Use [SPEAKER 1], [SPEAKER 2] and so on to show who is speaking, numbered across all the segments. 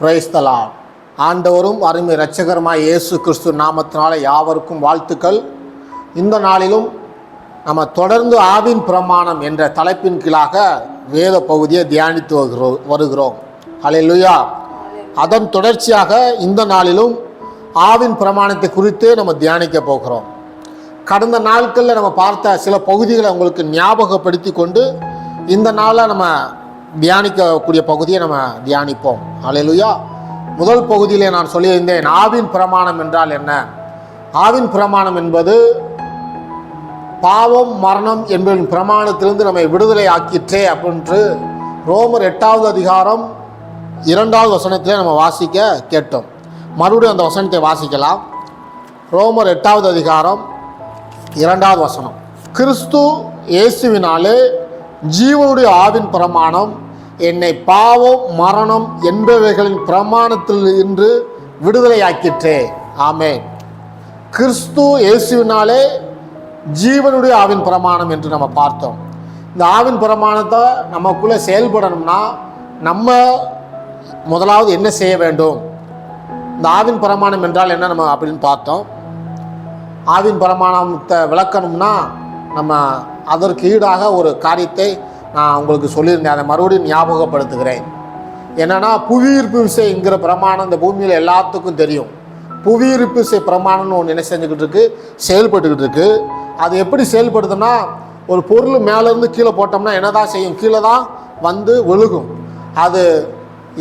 [SPEAKER 1] பிரைஸ்தலாம் ஆண்டவரும் அருமை இரட்சகருமாய் இயேசு கிறிஸ்து நாமத்தினால யாவருக்கும் வாழ்த்துக்கள். இந்த நாளிலும் நம்ம தொடர்ந்து ஆவின் பிரமாணம் என்ற தலைப்பின் கீழாக வேத பகுதியை தியானித்து வருகிறோம் வருகிறோம். ஹalleluya அதன் தொடர்ச்சியாக இந்த நாளிலும் ஆவின் பிரமாணத்தை குறித்து நம்ம தியானிக்க போகிறோம். கடந்த நாட்களில் நம்ம பார்த்த சில பகுதிகளை உங்களுக்கு ஞாபகப்படுத்தி கொண்டு இந்த நாளில் நம்ம தியானிக்கக்கூடிய பகுதியை நம்ம தியானிப்போம். அலையிலுயா முதல் பகுதியிலே நான் சொல்லியிருந்தேன் ஆவின் பிரமாணம் என்றால் என்ன? ஆவின் பிரமாணம் என்பது பாவம் மரணம் என்பதன் பிரமாணத்திலிருந்து நம்மை விடுதலை ஆக்கிற்றே அப்படின்று ரோமர் எட்டாவது அதிகாரம் இரண்டாவது வசனத்திலே நம்ம வாசிக்க கேட்டோம். மறுபடியும் அந்த வசனத்தை வாசிக்கலாம். ரோமர் எட்டாவது அதிகாரம் இரண்டாவது வசனம். கிறிஸ்து இயேசுவினாலே ஜீவனுடைய ஆவின் பிரமாணம் என்னை பாவம் மரணம் என்பவைகளின் பிரமாணத்தில் இன்று விடுதலையாக்கிற்றே. ஆமே கிறிஸ்து இயேசுவினாலே ஜீவனுடைய ஆவின் பிரமாணம் என்று நம்ம பார்த்தோம். இந்த ஆவின் பிரமாணத்தை நமக்குள்ளே செயல்படணும்னா நம்ம முதலாவது என்ன செய்ய வேண்டும்? இந்த ஆவின் பிரமாணம் என்றால் என்ன நம்ம அப்படின்னு பார்த்தோம். ஆவின் பிரமாணத்தை விளக்கணும்னா நம்ம அதற்கு ஈடாக ஒரு காரியத்தை நான் உங்களுக்கு சொல்லியிருந்தேன். அதை மறுபடியும் ஞாபகப்படுத்துகிறேன். என்னென்னா புவியீர்ப்பு விசைங்கிற பிரமாணம் இந்த பூமியில் எல்லாத்துக்கும் தெரியும். புவியீர்ப்பு விசை பிரமாணம்னு ஒன்று என்ன செஞ்சுக்கிட்டு இருக்குது செயல்பட்டுக்கிட்டு இருக்குது அது எப்படி செயல்படுதுன்னா ஒரு பொருள் மேலேருந்து கீழே போட்டோம்னா என்னதான் செய்யும்? கீழே தான் வந்து விழுகும். அது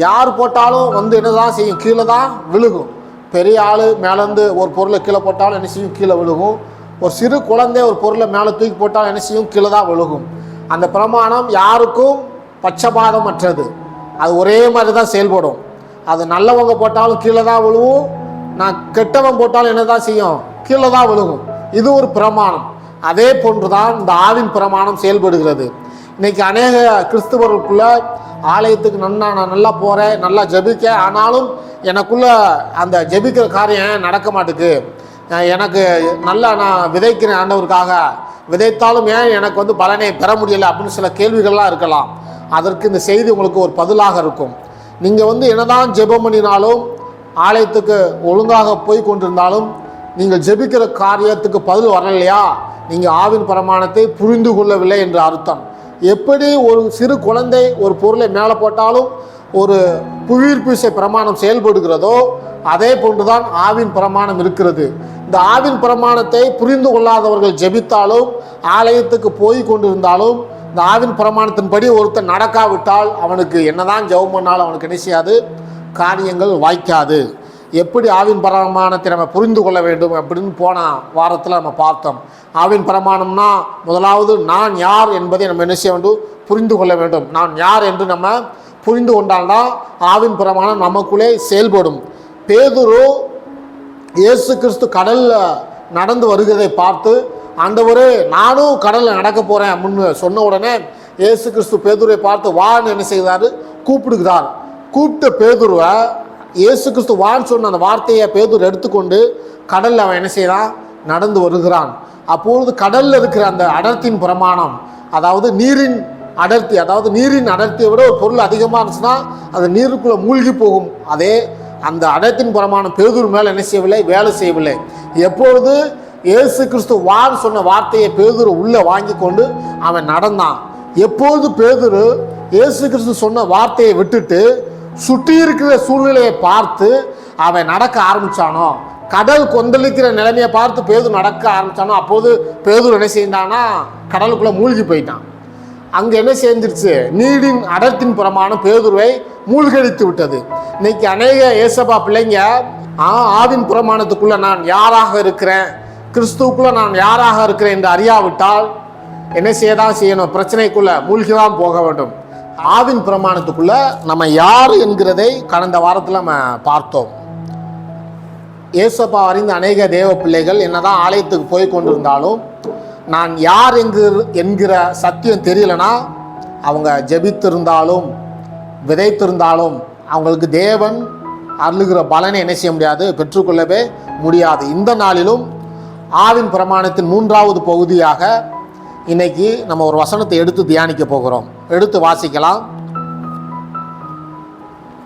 [SPEAKER 1] யார் போட்டாலும் வந்து என்னதான் செய்யும்? கீழே தான் விழுகும். பெரிய ஆள் மேலேருந்து ஒரு பொருளை கீழே போட்டாலும் என்ன செய்யும்? கீழே விழுகும். ஒரு சிறு குழந்தை ஒரு பொருளை மேலே தூக்கி போட்டால் என்ன செய்யும்? கீழே தான் விழுகும். அந்த பிரமாணம் யாருக்கும் பட்சபாதமற்றது. அது ஒரே மாதிரி தான் செயல்படும். அது நல்லவங்க போட்டாலும் கீழே தான் விழுவும். நான் கெட்டவன் போட்டாலும் என்ன தான் செய்யும்? கீழே தான் விழுகும். இது ஒரு பிரமாணம். அதே போன்று தான் இந்த ஆவின் பிரமாணம் செயல்படுகிறது. இன்னைக்கு அநேக கிறிஸ்துவர்களுக்குள்ளே ஆலயத்துக்கு நன்னா நான் நல்லா போகிறேன் நல்லா ஜெபிக்க ஆனாலும் எனக்குள்ள அந்த ஜெபிக்கிற காரியம் நடக்க மாட்டேக்கு. எனக்கு நல்லா நான் விதைக்கிறேன் ஆண்டவருக்காக. விதைத்தாலும் ஏன் எனக்கு வந்து பலனை பெற முடியலை அப்படின்னு சில கேள்விகள்லாம் இருக்கலாம். அதற்கு இந்த செய்தி உங்களுக்கு ஒரு பதிலாக இருக்கும். நீங்கள் வந்து என்னதான் ஜெபம் பண்ணினாலும் ஆலயத்துக்கு ஒழுங்காக போய் கொண்டிருந்தாலும் நீங்கள் ஜெபிக்கிற காரியத்துக்கு பதில் வரலையா? நீங்கள் ஆவின் பிரமாணத்தை புரிந்து கொள்ளவில்லை என்று அர்த்தம். எப்படி ஒரு சிறு குழந்தை ஒரு பொருளை மேலே போட்டாலும் ஒரு புவியீர்ப்பு பிரமாணம் செயல்படுகிறதோ அதே போன்றுதான் ஆவின் பிரமாணம் இருக்கிறது. இந்த ஆவின் பிரமாணத்தை புரிந்து கொள்ளாதவர்கள் ஜெபித்தாலும் ஆலயத்துக்கு போய் கொண்டிருந்தாலும் இந்த ஆவின் பிரமாணத்தின்படி ஒருத்தன் நடக்காவிட்டால் அவனுக்கு என்னதான் ஜெபம் பண்ணாலும் அவனுக்கு என்ன செய்யாது? காரியங்கள் வாய்க்காது. எப்படி ஆவின் பிரமாணத்தை நம்ம புரிந்து கொள்ள வேண்டும் அப்படின்னு போன வாரத்தில் நம்ம பார்த்தோம். ஆவின் பிரமாணம்னா முதலாவது நான் யார் என்பதை நம்ம என்ன செய்ய வேண்டும்? புரிந்து கொள்ள வேண்டும். நான் யார் என்று நம்ம புரிந்து கொண்டால்தான் ஆவின் பிரமாணம் நமக்குள்ளே செயல்படும். பேதுரு இயேசு கிறிஸ்து கடலில் நடந்து வருகிறதை பார்த்து ஆண்டவரே நானும் கடலில் நடக்க போகிறேன் அப்படின்னு சொன்ன உடனே இயேசு கிறிஸ்து பேதுரை பார்த்து வான்னு என்ன செய்தார் கூப்பிடுகிறார். கூப்பிட்ட பேதுருவை இயேசு கிறிஸ்து வான்னு சொன்ன அந்த வார்த்தையை பேதுரு எடுத்துக்கொண்டு கடலில் அவன் என்ன செய்கிறான்? நடந்து வருகிறான். அப்பொழுது கடலில் இருக்கிற அந்த அடர்த்தியின் பிரமாணம் அதாவது நீரின் அடர்த்தி அதாவது நீரின் அடர்த்தியை விட ஒரு பொருள் அதிகமாக இருந்துச்சுன்னா அது நீருக்குள்ளே மூழ்கி போகும். அதே அந்த அடர்த்தின் புறமான பேதூர் மேலே என்ன செய்யவில்லை? வேலை செய்யவில்லை. எப்பொழுது இயேசு கிறிஸ்து வார் சொன்ன வார்த்தையை பேதூர் உள்ளே வாங்கி கொண்டு அவன் நடந்தான். எப்பொழுது பேதூர் இயேசு கிறிஸ்து சொன்ன வார்த்தையை விட்டுட்டு சுற்றி இருக்கிற சூழ்நிலையை பார்த்து அவன் நடக்க ஆரம்பித்தானோ கடல் கொந்தளிக்கிற நிலைமையை பார்த்து பேதூர் நடக்க ஆரம்பித்தானோ அப்போது பேதூர் என்ன செய்தான்னா கடலுக்குள்ளே மூழ்கி போயிட்டான். அங்கே என்ன சேர்ந்துருச்சு? நீரின் அடர்த்தின் புறமான பேதுருவை மூழ்கடித்து விட்டது. இன்னைக்கு அநேக ஏசப்பா பிள்ளைங்க ஆ ஆவின் புறமானத்துக்குள்ளே நான் யாராக இருக்கிறேன்? கிறிஸ்துவுக்குள்ளே நான் யாராக இருக்கிறேன்? என்று அறியாவிட்டால் என்ன செய்யதான் செய்யணும்? பிரச்சனைக்குள்ளே மூழ்கி தான் போக வேண்டும். ஆவின் பிரமாணத்துக்குள்ளே நம்ம யார் என்கிறதை கடந்த வாரத்தில் நம்ம பார்த்தோம். இயேசப்பா அறிந்த அநேக தேவ பிள்ளைகள் என்னதான் ஆலயத்துக்கு போய் கொண்டிருந்தாலும் நான் யார் என்கிற என்கிற சத்தியம் தெரியலனா அவங்க ஜெபித்திருந்தாலும் விதைத்திருந்தாலும் அவங்களுக்கு தேவன் அருளுகிற பலனை என்ன செய்ய முடியாது? பெற்றுக்கொள்ளவே முடியாது. இந்த நாளிலும் ஆவின் பிரமாணத்தின் மூன்றாவது பகுதியாக இன்னைக்கு நம்ம ஒரு வசனத்தை எடுத்து தியானிக்க போகிறோம். எடுத்து வாசிக்கலாம்.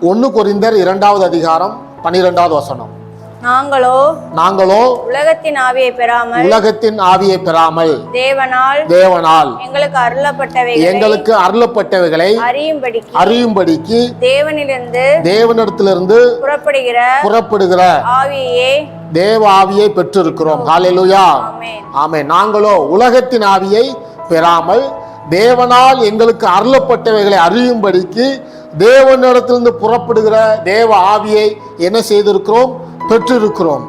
[SPEAKER 1] ஒன்று குறிந்தர் இரண்டாவது அதிகாரம் பன்னிரெண்டாவது வசனம்.
[SPEAKER 2] நாங்களோ
[SPEAKER 1] நாங்களோ
[SPEAKER 2] உலகத்தின் ஆவியை பெறாமல்
[SPEAKER 1] உலகத்தின் ஆவியை பெறாமல்
[SPEAKER 2] தேவனால்
[SPEAKER 1] தேவனால்
[SPEAKER 2] எங்களுக்கு அருளப்பட்டவைகளை
[SPEAKER 1] எங்களுக்கு அருளப்பட்டவைகளை
[SPEAKER 2] அறியும்படிக்கு
[SPEAKER 1] அறியும்படிக்கு
[SPEAKER 2] தேவனிலிருந்து
[SPEAKER 1] தேவனிடத்திலிருந்து
[SPEAKER 2] புறப்படுகிற
[SPEAKER 1] புறப்படுகிற
[SPEAKER 2] ஆவியே
[SPEAKER 1] தேவ ஆவியை பெற்றிருக்கிறோம். ஹalleluya.
[SPEAKER 2] ஆமென்.
[SPEAKER 1] ஆமே நாங்களோ உலகத்தின் ஆவியை பெறாமல் தேவனால் எங்களுக்கு அருளப்பட்டவைகளை அறியும்படிக்கு தேவனிடத்திலிருந்து புறப்படுகிற தேவ ஆவியை என்ன செய்திருக்கிறோம்? பெற்றிருக்கிறோம்.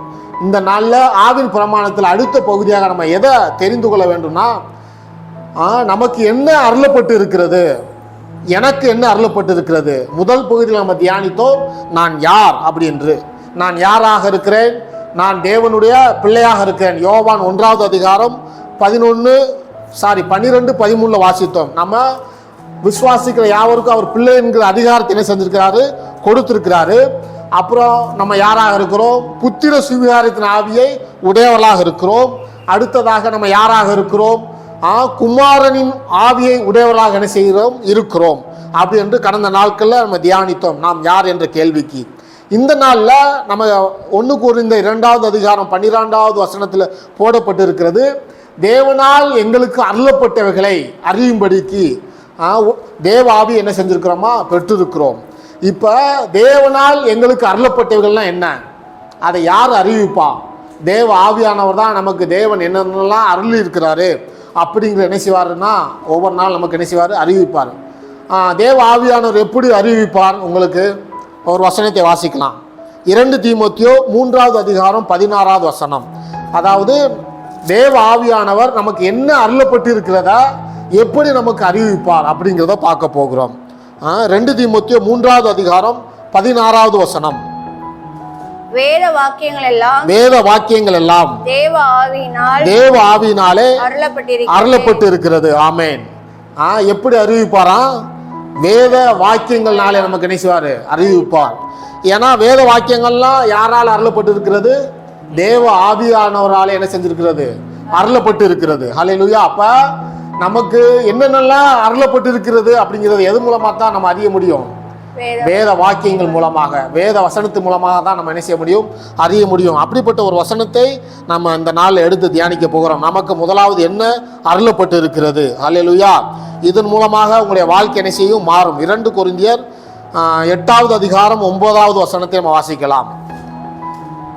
[SPEAKER 1] இந்த நாளில் ஆவின் பிரமாணத்தில் அடுத்த பகுதியாக நம்ம எதை தெரிந்து கொள்ள வேண்டும்னா நமக்கு என்ன அருளப்பட்டு இருக்கிறது எனக்கு என்ன அருளப்பட்டு இருக்கிறது முதல் பகுதியில் நம்ம தியானித்தோம் நான் யார் அப்படி என்று நான் யாராக இருக்கிறேன்? நான் தேவனுடைய பிள்ளையாக இருக்கிறேன். யோவான் ஒன்றாவது அதிகாரம் பதினொன்று சாரி பன்னிரெண்டு பதிமூணில் வாசித்தோம். நம்ம விசுவாசிக்கிற யாவருக்கும் அவர் பிள்ளை என்கிற அதிகாரத்தை என்ன செஞ்சிருக்கிறாரு? கொடுத்திருக்கிறாரு. அப்புறம் நம்ம யாராக இருக்கிறோம்? புத்திர சுவிகாரத்தின் ஆவியை உடையவளாக இருக்கிறோம். அடுத்ததாக நம்ம யாராக இருக்கிறோம்? குமாரனின் ஆவியை உடையவராக என்ன செய்கிறோம்? இருக்கிறோம். அப்படி என்று கடந்த நாட்களில் நம்ம தியானித்தோம். நாம் யார் என்ற கேள்விக்கு. இந்த நாளில் நம்ம ஒன்று கூறிந்த இரண்டாவது அதிகாரம் பன்னிரெண்டாவது வசனத்தில் போடப்பட்டிருக்கிறது. தேவனால் எங்களுக்கு அருளப்பட்டவைகளை அறியும்படிக்கு தேவாவி தேவ ஆவி என்ன செஞ்சிருக்கிறோமா? பெற்றிருக்கிறோம். இப்போ தேவனால் எங்களுக்கு அருளப்பட்டவர்கள்னால் என்ன? அதை யார் அறிவிப்பா? தேவ ஆவியானவர் தான் நமக்கு தேவன் என்னென்னலாம் அருள் இருக்கிறாரு அப்படிங்கிற என்ன செய்வாருன்னா ஒவ்வொரு நாள் நமக்கு என்ன செய்வார்? அறிவிப்பார். தேவ ஆவியானவர் எப்படி அறிவிப்பார் உங்களுக்கு? ஒரு வசனத்தை வாசிக்கலாம். இரண்டு தீமத்தியோ மூன்றாவது அதிகாரம் பதினாறாவது வசனம். அதாவது தேவ ஆவியானவர் நமக்கு என்ன அருளப்பட்டு இருக்கிறதா எப்படி நமக்கு அறிவிப்பார் அப்படிங்கிறத பார்க்க போகிறோம். ரெண்டு தீமோத்தியோ மூன்றாவது அதிகாரம் பதினாறாவது வசனம்.
[SPEAKER 2] வேத வாக்கியங்கள் எல்லாம்
[SPEAKER 1] வேத வாக்கியங்கள் எல்லாம்
[SPEAKER 2] தேவ ஆவியினால்
[SPEAKER 1] தேவ ஆவியினாலே அருளப்பட்டு இருக்கிறது ஆமேன். ஆ எப்படி அறிவிப்பாராம் வேத வாக்கியங்கள்னாலே நமக்கு என்ன செய்வாரு? அறிவிப்பார். ஏன்னா வேத வாக்கியங்கள்லாம் யாரால் அருளப்பட்டு இருக்கிறது தேவ ஆவியானவரால் என்ன செஞ்சிருக்கிறது? அருளப்பட்டு இருக்கிறது ஹalleluya. அப்ப நமக்கு என்னென்னலாம் அருளப்பட்டு இருக்கிறது அப்படிங்கிறது எது மூலமா தான் நம்ம அறிய முடியும்?
[SPEAKER 2] வேத.
[SPEAKER 1] வாக்கியங்கள் மூலமாக வேத வசனத்து மூலமாக தான் நம்ம என்ன செய்ய முடியும்? அறிய முடியும். அப்படிப்பட்ட ஒரு வசனத்தை நம்ம இந்த நாளில் எடுத்து தியானிக்க போகிறோம். நமக்கு முதலாவது என்ன அருளப்பட்டு இருக்கிறது அல்லேலூயா இதன் மூலமாக உங்களுடைய வாழ்க்கை என்ன செய்யும்? மாறும். இரண்டு கொரிந்தியர் எட்டாவது அதிகாரம் ஒன்பதாவது வசனத்தை நம்ம வாசிக்கலாம்.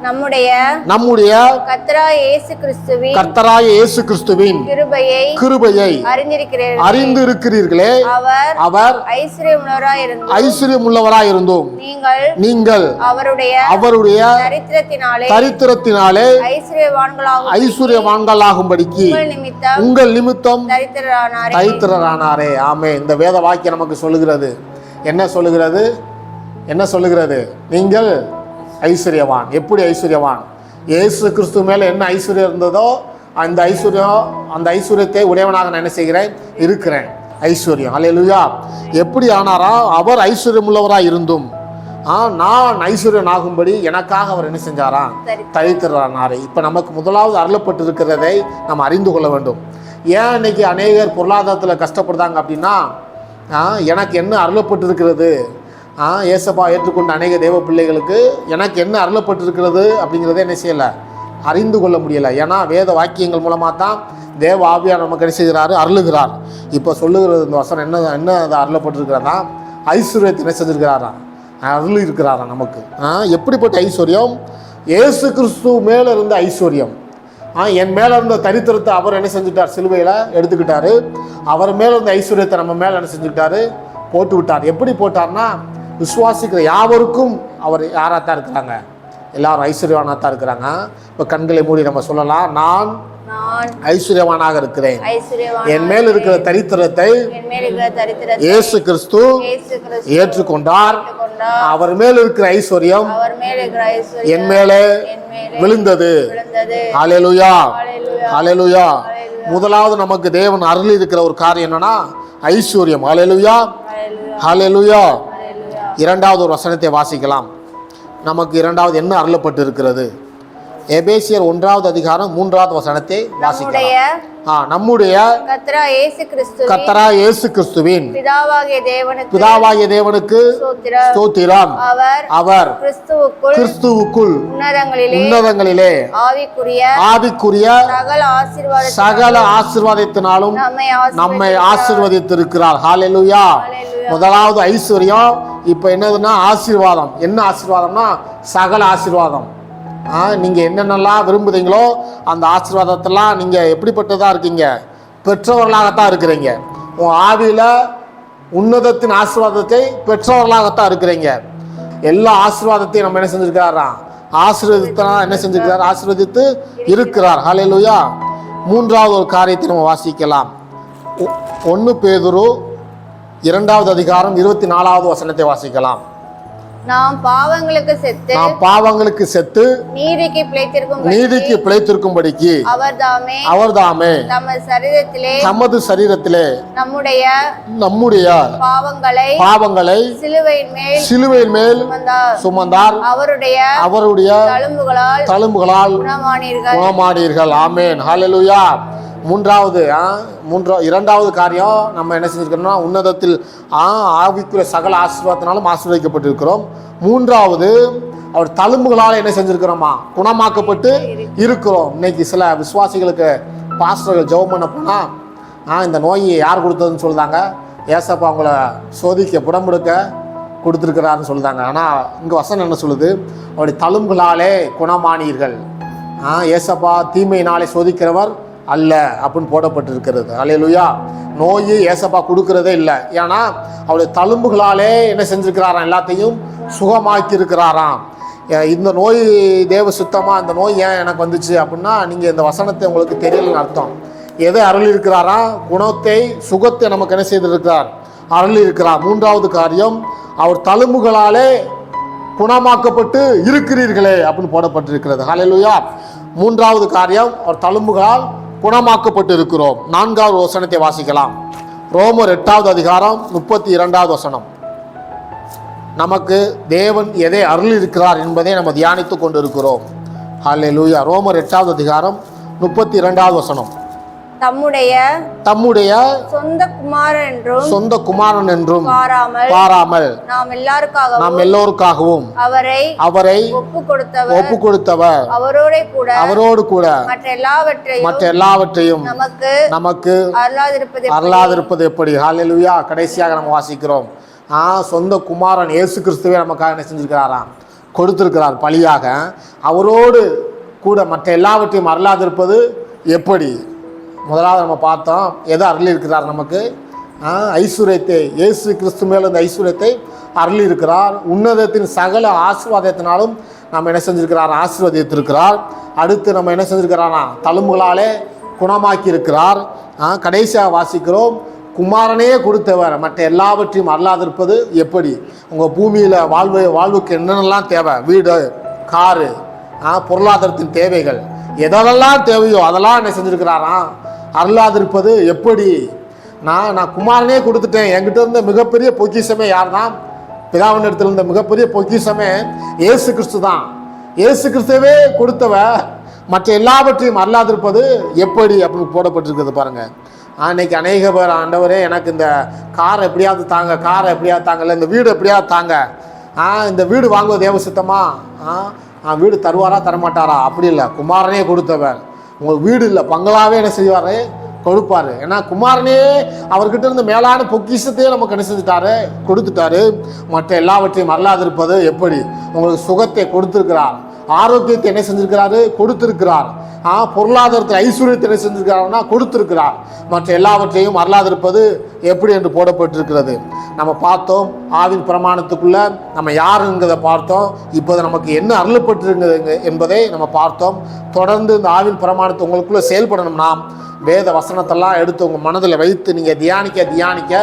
[SPEAKER 2] நம்முடைய
[SPEAKER 1] நம்முடைய
[SPEAKER 2] கத்ரா இயேசு கிறிஸ்துவின்
[SPEAKER 1] கர்த்தராய இயேசு கிறிஸ்துவின்
[SPEAKER 2] கிருபையை
[SPEAKER 1] கிருபையை
[SPEAKER 2] அறிந்திருக்கிறீர்கள்.
[SPEAKER 1] அறிந்து இருக்கிறீர்களே
[SPEAKER 2] அவர்
[SPEAKER 1] அவர்
[SPEAKER 2] ஐஸ்வர்யமுள்ளவராய் இருந்து
[SPEAKER 1] ஐஸ்வர்யம் உள்ளவராய் இருந்தோம்
[SPEAKER 2] நீங்கள்
[SPEAKER 1] நீங்கள்
[SPEAKER 2] அவருடைய
[SPEAKER 1] அவருடைய
[SPEAKER 2] சரித்திரத்தினாலே
[SPEAKER 1] தரித்திரத்தினாலே
[SPEAKER 2] ஐஸ்வர்யவான்களாகும்
[SPEAKER 1] ஐஸ்வர்யவான்களாகும்படிக்கு
[SPEAKER 2] உங்கள் நிமித்தம்
[SPEAKER 1] உங்கள் நிமித்தம்
[SPEAKER 2] தரித்திரரானாரே.
[SPEAKER 1] தைத்திரரானாரே ஆமே இந்த வேத வாக்கியம் நமக்கு சொல்லுகிறது. என்ன சொல்லுகிறது? என்ன சொல்லுகிறது? நீங்கள் ஐஸ்வர்யவான். எப்படி ஐஸ்வர்யவான்? இயேசு கிறிஸ்து மேலே என்ன ஐஸ்வர்யம் இருந்ததோ அந்த ஐஸ்வர்யம் அந்த ஐஸ்வர்யத்தை உடையவனாக நான் என்ன செய்கிறேன்? இருக்கிறேன். ஐஸ்வர்யம். அல்லேலூயா எப்படி ஆனாரா அவர் ஐஸ்வர்யம் உள்ளவராக இருந்தும் நான் ஐஸ்வர்யன் ஆகும்படி எனக்காக அவர் என்ன செஞ்சாராம்?
[SPEAKER 2] சரி.
[SPEAKER 1] தரித்திரனாரே இப்போ நமக்கு முதலாவது அருளப்பட்டிருக்கிறதை நம்ம அறிந்து கொள்ள வேண்டும். ஏன் இன்னைக்கு அநேகர் பொருளாதாரத்தில் கஷ்டப்படுறாங்க அப்படின்னா எனக்கு என்ன அருளப்பட்டிருக்கிறது? ஆ ஏசப்பா ஏற்றுக்கொண்ட அநேக தேவ பிள்ளைகளுக்கு எனக்கு என்ன அருளப்பட்டிருக்கிறது அப்படிங்கிறத என்ன செய்யலை? அறிந்து கொள்ள முடியலை. ஏன்னா வேத வாக்கியங்கள் மூலமாக தான் தேவ ஆவியார் நமக்கு என்ன செய்கிறாரு அருளுகிறார். இப்போ சொல்லுகிறது இந்த வசனம் என்ன என்ன அதை அருளப்பட்டிருக்கிறதா ஐஸ்வர்யத்தை என்ன செஞ்சிருக்கிறாரா? அருள் இருக்கிறாரா நமக்கு. ஆ, எப்படிப்பட்ட ஐஸ்வர்யம்? இயேசு கிறிஸ்து மேலே இருந்த ஐஸ்வர்யம். ஆ என் மேலே இருந்த தரித்திரத்தை அவர் என்ன செஞ்சுட்டார்? சிலுவையில் எடுத்துக்கிட்டாரு. அவர் மேலே இருந்த ஐஸ்வர்யத்தை நம்ம மேலே என்ன செஞ்சுக்கிட்டாரு? போட்டு விட்டார் எப்படி போட்டார்னா விசுவாசிக்கிற யாவருக்கும் அவர் யாராக தான் இருக்கிறாங்க? எல்லாரும் ஐஸ்வர்யவானாக தான் இருக்கிறாங்க. இப்போ கண்களை மூடி நம்ம சொல்லலாம். நான் ஐஸ்வர்யவானாக இருக்கிறேன். என் மேல் இருக்கிற தரித்திரத்தை இயேசு கிறிஸ்து ஏற்றுக்கொண்டார்.
[SPEAKER 2] கொண்டார்
[SPEAKER 1] அவர் மேல் இருக்கிற ஐஸ்வர்யம் என் மேலே விழுந்தது. ஹalleluya.
[SPEAKER 2] ஹalleluya.
[SPEAKER 1] முதலாவது நமக்கு தேவன் அருள் இருக்கிற ஒரு காரியம் என்னன்னா ஐஸ்வர்யம். ஹalleluya.
[SPEAKER 2] ஹalleluya.
[SPEAKER 1] இரண்டாவது ஒரு வசனத்தை வாசிக்கலாம். நமக்கு இரண்டாவது என்ன அருளப்பட்டு இருக்கிறது எபேசியர் ஒன்றாவது அதிகாரம் மூன்றாவது வசனத்தை வாசிக்கலாம்.
[SPEAKER 2] நம்முடைய
[SPEAKER 1] ஆ நம்முடைய
[SPEAKER 2] கத்ரா இயேசு கிறிஸ்து
[SPEAKER 1] கத்தரா இயேசு கிறிஸ்துவின்
[SPEAKER 2] பிதாவாகிய தேவனுக்கு
[SPEAKER 1] பிதாவாகிய தேவனுக்கு
[SPEAKER 2] ஸ்தோத்திரம். அவர்
[SPEAKER 1] அவர்
[SPEAKER 2] கிறிஸ்துவுக்குள்
[SPEAKER 1] கிறிஸ்துவுக்குள்
[SPEAKER 2] உன்னதங்களிலே
[SPEAKER 1] உன்னதங்களிலே
[SPEAKER 2] ஆவிக்குரிய
[SPEAKER 1] ஆவிக்குரிய
[SPEAKER 2] சகல ஆசீர்வாத
[SPEAKER 1] சகல ஆசீர்வாதத்தினாலும்
[SPEAKER 2] நம்மை
[SPEAKER 1] ஆசீர்வதித்திருக்கிறார். ஹalleluya. முதலாவது ஐஸ்வர்யம் இப்போ என்னதுன்னா ஆசீர்வாதம். என்ன ஆசீர்வாதம்னா சகல ஆசீர்வாதம். ஆ நீங்கள் என்னென்னலாம் விரும்புகிறீங்களோ அந்த ஆசீர்வாதத்தெல்லாம் நீங்கள் எப்படிப்பட்டதாக இருக்கீங்க? பெற்றவர்களாகத்தான் இருக்கிறீங்க. உன் ஆவியில் உன்னதத்தின் ஆசீர்வாதத்தை பெற்றவர்களாகத்தான் இருக்கிறீங்க. எல்லா ஆசீர்வாதத்தையும் நம்ம என்ன செஞ்சிருக்கிறாராம் ஆசீர்வதித்தனா என்ன செஞ்சுருக்கிறார்? ஆசீர்வதித்து இருக்கிறார். ஹலையிலுயா மூன்றாவது ஒரு காரியத்தை நம்ம வாசிக்கலாம். ஒன்று பேதுரு இரண்டாவது அதிகாரம் இருபத்தி நாலாவது வசனத்தை வாசிக்கலாம்.
[SPEAKER 2] நாம் பாவங்களுக்கு செத்து
[SPEAKER 1] நாம் பாவங்களுக்கு செத்து
[SPEAKER 2] நீதிக்கு பிழைத்திருக்கும்
[SPEAKER 1] நீதிக்கு பிழைத்திருக்கும்படிக்கு
[SPEAKER 2] அவர்தாமே
[SPEAKER 1] அவர்தாமே
[SPEAKER 2] தமது சரீரத்திலே
[SPEAKER 1] தமது சரீரத்திலே
[SPEAKER 2] நம்முடைய
[SPEAKER 1] நம்முடைய
[SPEAKER 2] பாவங்களை
[SPEAKER 1] பாவங்களை
[SPEAKER 2] சிலுவையின் மேல்
[SPEAKER 1] சிலுவையின் மேல்
[SPEAKER 2] சுமந்தார்.
[SPEAKER 1] சுமந்தார்.
[SPEAKER 2] அவருடைய
[SPEAKER 1] அவருடைய
[SPEAKER 2] தழும்புகளால்
[SPEAKER 1] தழும்புகளால்
[SPEAKER 2] குணமானீர்கள்.
[SPEAKER 1] குணமானீர்கள். ஆமேன். ஹalleluya மூன்றாவது ஆ, மூன்றா இரண்டாவது காரியம் நம்ம என்ன செஞ்சிருக்கோம்னா உன்னதத்தில் ஆ ஆவிக்குரிய சகல ஆசீர்வாதத்தினாலும் ஆசீர்வதிக்கப்பட்டிருக்கிறோம். மூன்றாவது அவர் தழும்புகளால் என்ன செஞ்சுருக்கிறோமா? குணமாக்கப்பட்டு இருக்கிறோம். இன்னைக்கு சில விசுவாசிகளுக்கு பாஸ்டர்கள் ஜெபம் பண்ண போனால் ஆ இந்த நோய் யார் கொடுத்ததுன்னு சொல்லுதாங்க. ஏசப்பா அவங்கள சோதிக்க புடம்புடுக்க கொடுத்துருக்கிறாருன்னு சொல்லுதாங்க. ஆனால் இங்கே வசனம் என்ன சொல்லுது? அவருடைய தழும்புகளாலே குணமானீர்கள். ஆ ஏசப்பா தீமையினாலே சோதிக்கிறவர் அல்ல அப்படின்னு போடப்பட்டிருக்கிறது. அலையலுயா நோய் ஏசப்பா கொடுக்கறதே இல்லை. ஏன்னா அவருடைய தழும்புகளாலே என்ன செஞ்சுருக்கிறாராம் எல்லாத்தையும் சுகமாக்கி இருக்கிறாராம் இந்த நோய் தேவ சுத்தமாக அந்த நோய் ஏன் எனக்கு வந்துச்சு அப்படின்னா நீங்கள் இந்த வசனத்தை உங்களுக்கு தெரியலன்னு அர்த்தம். எதை அருள் இருக்கிறாரா குணத்தை சுகத்தை நமக்கு என்ன செய்திருக்கிறார்? அருள் இருக்கிறார் மூன்றாவது காரியம் அவர் தழும்புகளாலே குணமாக்கப்பட்டு இருக்கிறீர்களே அப்படின்னு போடப்பட்டிருக்கிறது. ஹalleluya. மூன்றாவது காரியம் அவர் தழும்புகளால் குணமாக்கப்பட்டிருக்கிறோம். நான்காவது வசனத்தை வாசிக்கலாம். ரோமர் எட்டாவது அதிகாரம் முப்பத்தி இரண்டாவது வசனம். நமக்கு தேவன் எதை அருள் இருக்கிறார் என்பதை நம்ம தியானித்து கொண்டிருக்கிறோம். லூயா ரோமர் எட்டாவது அதிகாரம் முப்பத்தி இரண்டாவது வசனம்.
[SPEAKER 2] தம்முடைய
[SPEAKER 1] தம்முடைய
[SPEAKER 2] சொந்த குமாரன் என்றும்
[SPEAKER 1] சொந்த குமாரன் என்றும்
[SPEAKER 2] பாராமல்
[SPEAKER 1] பாராமல்
[SPEAKER 2] நாம் எல்லாருக்காகவும்
[SPEAKER 1] நாம் எல்லோருக்காகவும்
[SPEAKER 2] அவரை
[SPEAKER 1] அவரை
[SPEAKER 2] ஒப்பு கொடுத்தவர்
[SPEAKER 1] ஒப்பு கொடுத்தவர்
[SPEAKER 2] அவரோட கூட
[SPEAKER 1] அவரோடு கூட
[SPEAKER 2] மற்ற எல்லாவற்றையும்
[SPEAKER 1] மற்ற எல்லாவற்றையும்
[SPEAKER 2] நமக்கு
[SPEAKER 1] நமக்கு
[SPEAKER 2] அருளாதிருப்பது
[SPEAKER 1] அருளாதிருப்பது எப்படி? ஹalleluya கடைசியாக நம்ம வாசிக்கிறோம். ஆ சொந்த குமாரன் இயேசு கிறிஸ்துவே நமக்காக என்ன செஞ்சிருக்கிறாராம்? கொடுத்திருக்கிறார் பலியாக. அவரோடு கூட மற்ற எல்லாவற்றையும் அருளாதிருப்பது எப்படி? முதலாவது நம்ம பார்த்தோம் எதை அருள் இருக்கிறார் நமக்கு ஐஸ்வர்யத்தை இயேசு கிறிஸ்து மேல் இந்த ஐஸ்வர்யத்தை அருள் இருக்கிறார் உன்னதத்தின் சகல ஆசீர்வாதத்தினாலும் நம்ம என்ன செஞ்சுருக்கிறார்? ஆசீர்வாதித்திருக்கிறார். அடுத்து நம்ம என்ன செஞ்சுருக்கிறானா தழும்புகளாலே குணமாக்கி இருக்கிறார் கடைசியாக வாசிக்கிறோம் குமாரனே கொடுத்தவர் மற்ற எல்லாவற்றையும் அருளாதிருப்பது எப்படி? உங்கள் பூமியில் வாழ்வு வாழ்வுக்கு என்னென்னலாம் தேவை? வீடு காரு பொருளாதாரத்தின் தேவைகள். எதெல்லாம் தேவையோ அதெல்லாம் என்ன செஞ்சுருக்கிறாராம் அருளாதிருப்பது எப்படி? நான் நான் குமாரனே கொடுத்துட்டேன். என்கிட்ட இருந்த மிகப்பெரிய பொக்கிஷமே யார் தான் பிதாவின் இடத்துல இருந்த மிகப்பெரிய பொக்கிஷமே இயேசு கிறிஸ்து தான். இயேசு கிறிஸ்துவே கொடுத்தவ மற்ற எல்லாவற்றையும் அல்லாதிருப்பது எப்படி அப்படின்னு போடப்பட்டிருக்கிறது பாருங்க. அன்னைக்கு அநேக பேர் ஆண்டவரே எனக்கு இந்த காரை எப்படியாவது தாங்க காரை எப்படியாவது தாங்கல இந்த வீடு எப்படியாவது தாங்க. ஆ இந்த வீடு வாங்குவது தேவ சித்தமா ஆ, வீடு தருவாரா தரமாட்டாரா? அப்படி இல்லை. குமாரனே கொடுத்தவர் உங்களுக்கு வீடு இல்லை பங்களாவே என்ன செய்வார்? கொடுப்பாரு. ஏன்னா குமாரனே அவர்கிட்ட இருந்து மேலான பொக்கிஷத்தையே நமக்கு என்ன செஞ்சுட்டாரு? கொடுத்துட்டாரு. மற்ற எல்லாவற்றையும் அல்லாதிருப்பது எப்படி? உங்களுக்கு சுகத்தை கொடுத்துருக்கிறார். ஆரோக்கியத்தை என்ன செஞ்சிருக்கிறாரு? கொடுத்திருக்கிறார். ஆ பொருளாதாரத்தில் ஐஸ்வர்யத்தை என்ன செஞ்சிருக்கிறாருன்னா கொடுத்திருக்கிறார். மற்ற எல்லாவற்றையும் அருளாதிருப்பது எப்படி என்று போடப்பட்டிருக்கிறது. நம்ம பார்த்தோம் ஆவின் பிரமாணத்துக்குள்ள நம்ம யாருங்கிறத பார்த்தோம். இப்போது நமக்கு என்ன அருளப்பட்டிருக்கிறது என்பதை நம்ம பார்த்தோம். தொடர்ந்து இந்த ஆவின் பிரமாணத்தை உங்களுக்குள்ளே செயல்படணும்னா வேத வசனத்தெல்லாம் எடுத்து உங்கள் மனதில் வைத்து நீங்கள் தியானிக்க தியானிக்க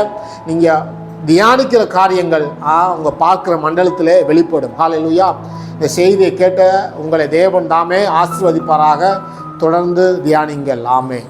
[SPEAKER 1] நீங்கள் தியானிக்கிற காரியங்கள் அவங்க பார்க்குற மண்டலத்திலே வெளிப்படும். ஹalleluya. இந்த செய்தியை கேட்ட உங்களை தேவன் தாமே ஆசிர்வதிப்பாராக. தொடர்ந்து தியானிங்கள். ஆமே